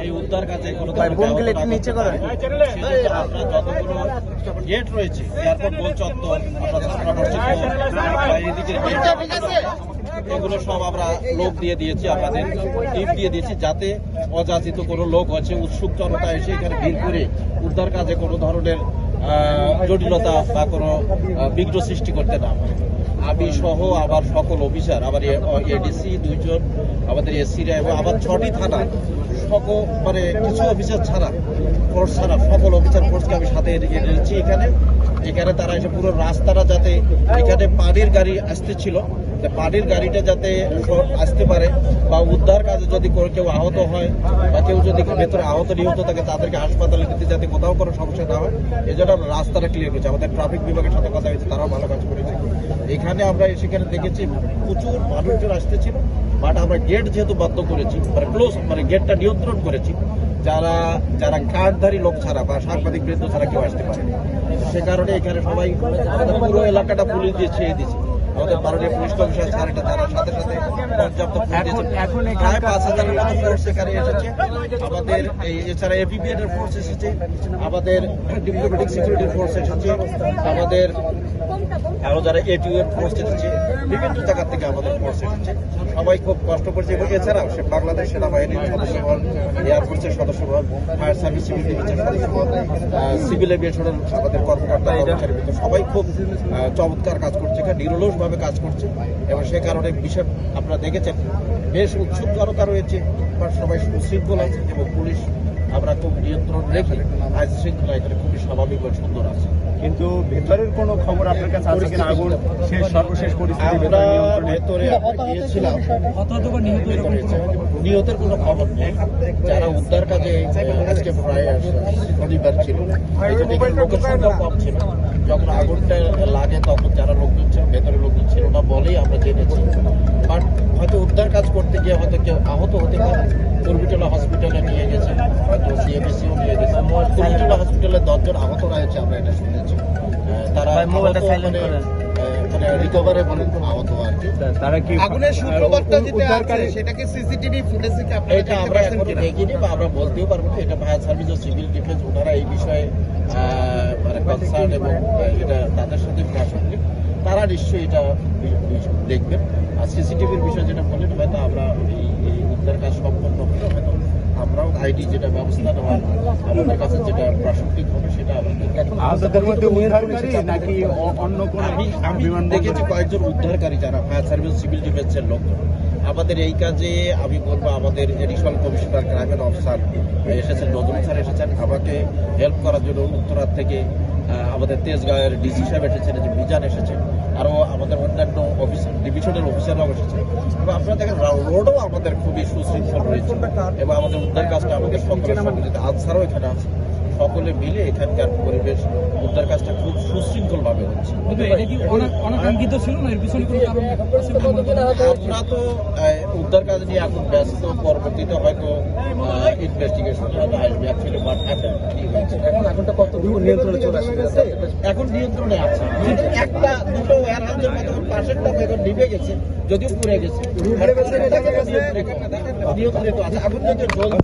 এই উদ্ধার কাজে নিচে করেন। গেট রয়েছে এয়ারপোর্ট গোল চত্বর গেট এগুলো সব আমরা লোক দিয়ে দিয়েছি আপনাদের টিপ দিয়ে দিয়েছি যাতে অযাচিত কোনো লোক আছে উৎসুক জনতা এসে এখানে ভিড় করে উদ্ধার কাজে কোনো ধরনের জটিলতা বা কোনো বিঘ্ন সৃষ্টি করতে না পারে। আমি সহ আবার সকল অফিসার আবার এডিসি দুইজন, আমাদের এসিরা এবং আবার ছটি থানা সকল মানে কিছু অফিসার ছাড়া ফোর্স ছাড়া সকল অফিসার ফোর্সকে আমি সাথে এখানে। এখানে তারা এসে পুরো রাস্তাটা যাতে এখানে পানির গাড়ি আসতে ছিল পানির গাড়িটা যাতে আসতে পারে বা উদ্ধার কাজে যদি কেউ আহত হয় বা কেউ যদি ভেতরে আহত নিহত থাকে, তাদেরকে হাসপাতালে নিতে যাতে কোথাও কোনো সমস্যা না হয়। এই জন্য আমরা রাস্তাটা ক্লিয়ার করছি। আমাদের ট্রাফিক বিভাগের সাথে কথা হয়েছে, তারাও ভালো কাজ করেছে। এখানে আমরা সেখানে দেখেছি প্রচুর মানুষজন আসতেছিল বাট আমরা গেট যেহেতু বন্ধ করেছি মানে ক্লোজ মানে গেটটা নিয়ন্ত্রণ করেছি যারা যারা কার্ডধারী লোক ছাড়া বা সাংবাদিক বৃদ্ধ ছাড়া কেউ আসতে পারে সে কারণে এখানে সবাই আমাদের পুরো এলাকাটা পুলিশ দিয়ে ছেড়ে দিয়েছে। আমাদের মাননীয় পুলিশ কমিশনার স্যার এটা তারা সাথে সাথে পর্যাপ্ত প্রায় পাঁচ হাজারের মতো ফোর্স এখানে এসেছে। আমাদের এই এছাড়া এপিবিএন এর ফোর্স এসেছে। আমাদের ডিপ্লোমেটিক সিকিউরিটি ফোর্স এসেছে। আমাদের আরও যারা এটিউ এর ফোর্স এসেছে। বিভিন্ন জায়গা থেকে আমাদের ফোর্স এসেছে। সবাই খুব কষ্ট করছে। এবং এছাড়াও সে বাংলাদেশ সেনাবাহিনীর সদস্য সদস্যগণ এয়ারফোর্সের সদস্যগণ ফায়ার সার্ভিস সিভিল ডিফেন্সের সদস্যগণ সিভিল এভিয়েশনের আমাদের কর্মকর্তা কর্মচারীবৃন্দ সবাই খুব চমৎকার কাজ করছে। এখানে নিরলসভাবে কাজ করছে। এবং সে কারণে বিষয় আপনারা দেখেছেন বেশ উৎসুক জনতা রয়েছে সবাই সুশৃঙ্খল আছে এবং পুলিশ আমরা খুব নিয়ন্ত্রণ রেখে আইন শৃঙ্খলা এখানে খুবই স্বাভাবিক ও সুন্দর আছে। কিন্তু ভেতরের কোনো খবর আপনার কাছে আছে কিনা? আগুন শেষ সর্বশেষ পরিস্থিতি আমরা ভেতরে গিয়েছিলাম। নিহতের কোনো খবর নেই। যারা উদ্ধার কাজে আজকে প্রায় শনিবার ছিল লোকের সংখ্যাও কম ছিল। যখন আগুনটা লাগে তখন যারা লোকজন ছিল ভেতরে লোকজন ছিল না বলেই আমরা জেনেছি। বাট হয়তো উদ্ধার কাজ করতে গিয়ে হয়তো কেউ আহত হতে পারে। হসপিটালে দশজন আমরা এটা শুনেছি তারা ভাই, মোবাইলটা আহত silent মানে, করেন। আহ, রিকভারে বলেন আহত আর কি তারা কি আগুনের সূত্রপাতটা যেটা আছে সেটাকে সিসিটিভি ফুটেজে কি আপনারা এটা আমরা এখন দেখিনি বা আমরা বলতেও পারব না। এটা ফায়ার সার্ভিস ও সিভিল ডিফেন্স ওনারা এই বিষয়ে মানে কনসার্ন এবং এটা তাদের সাথে প্রাসঙ্গিক। তারা নিশ্চয়ই এটা দেখবেন। আর সিসিটিভির বিষয় যেটা বললেন হয়তো আমরা এই উদ্ধার কাজ সম্পন্ন আমরাও আইডি যেটা ব্যবস্থা নেওয়া আমাদের কাছে যেটা প্রাসঙ্গিক হবে সেটা আমরা মধ্যে উদ্ধারকারী নাকি অন্য কোন আমি দেখেছি কয়েকজন উদ্ধারকারী যারা ফায়ার সার্ভিস সিভিল ডিফেন্সের লোক আমাদের এই কাজে আমি বলব আমাদের additional commissioner crime and officer এসেছেন নজরুল স্যার এসেছেন। আমাকে হেল্প করার জন্য উত্তরার থেকে আমাদের তেজগাঁয়ের ডিসি সাহেব এসেছেন যে মিজান এসেছেন। আরও আমাদের অন্যান্য অফিসার ডিভিশনের অফিসাররাও এসেছেন এবং আপনারা দেখেন রোডও আমাদের খুবই সুশৃঙ্খল রয়েছে। এবং আমাদের উদ্ধার কাজটা আমাদের সকলের সহযোগিতা আনসারও এখানে আছে। সকলে মিলে এখানকার পরিবেশ উদ্ধার কাজটা খুব সুশৃঙ্খল ভাবে হচ্ছে? আমরা তো উদ্ধার কাজ নিয়ে এখন ব্যস্ত। পরবর্তীতে হয়তো ইনভেস্টিগেশন আসবে অ্যাকচুয়ালি এখন কত নিয়ন্ত্রণে চলে এখন নিয়ন্ত্রণে আছে। একটা দুটো এখন নিভে গেছে যদিও পুড়ে গেছে। আগুন